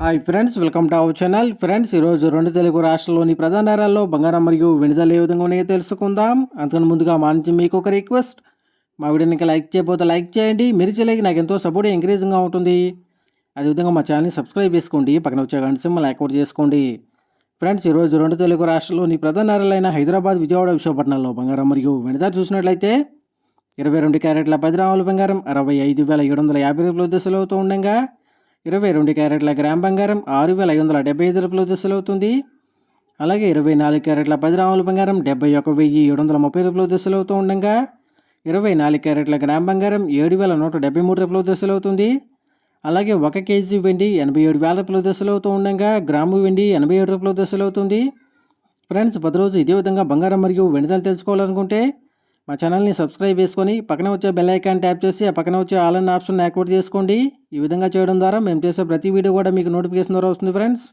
Hi friends welcome to our channel. Friends ఈరోజు రెండు తెలుగు రాష్ట్రాల్లోని ప్రధాన నగరాల్లో బంగారం మరియు వెనుదల ఏ విధంగా ఉన్నాయో తెలుసుకుందాం. అంతకన్నా ముందుగా మా నుంచి మీకు ఒక రిక్వెస్ట్. మా వీడియోని లైక్ చేయకపోతే లైక్ చేయండి. మీరు చేయలేక నాకు ఎంతో సపోర్ట్ ఎంకరేజింగ్గా ఉంటుంది. అదేవిధంగా మా ఛానల్ని సబ్స్క్రైబ్ చేసుకోండి. పక్కన వచ్చే గంట సింబల్ యాక్టివేట్ చేసుకోండి. ఫ్రెండ్స్ ఈరోజు రెండు తెలుగు రాష్ట్రాల్లోని ప్రధాన నగరాలైన హైదరాబాద్ విజయవాడ విశాఖపట్నంలో బంగారం మరియు వెనుదల చూసినట్లయితే ఇరవై రెండు క్యారెట్ల పది రాముల బంగారం అరవై ఐదు వేల ఏడు వందల యాభై రూపాయల దశలో అవుతూ ఉండగా ఇరవై రెండు క్యారెట్ల గ్రామ్ బంగారం ఆరు వేల ఐదు వందల డెబ్బై ఐదు రూపాయలు దశలు అవుతుంది అలాగే ఇరవై నాలుగు క్యారెట్ల పది రాముల బంగారం డెబ్బై ఒక వెయ్యి ఏడు వందల ముప్పై రూపాయలు దశలు అవుతూ ఉండగా. ఇరవై నాలుగు క్యారెట్ల గ్రామ్ బంగారం ఏడు వేల నూట డెబ్బై మూడు రూపాయలు దశలు అవుతుంది అలాగే ఒక కేజీ వెండి ఎనభై ఏడు వేల రూపాయలు దశలు అవుతూ ఉండగా. గ్రాము వెండి ఎనభై ఏడు రూపాయలు దశలు అవుతుంది ఫ్రెండ్స్ పది రోజు ఇదే విధంగా బంగారం మరియు వెనుదలు తెలుసుకోవాలనుకుంటే మా ఛానల్ని సబ్స్క్రైబ్ చేసుకొని పక్కన వచ్చే బెల్ ఐకాన్ ట్యాప్ చేసి ఆ పక్కన వచ్చే ఆల్ అండ్ ఆప్షన్ యాక్టివేట్ చేసుకోండి. ఈ విధంగా చేయడం ద్వారా మేము చేసే ప్రతి వీడియో కూడా మీకు నోటిఫికేషన్ ద్వారా వస్తుంది ఫ్రెండ్స్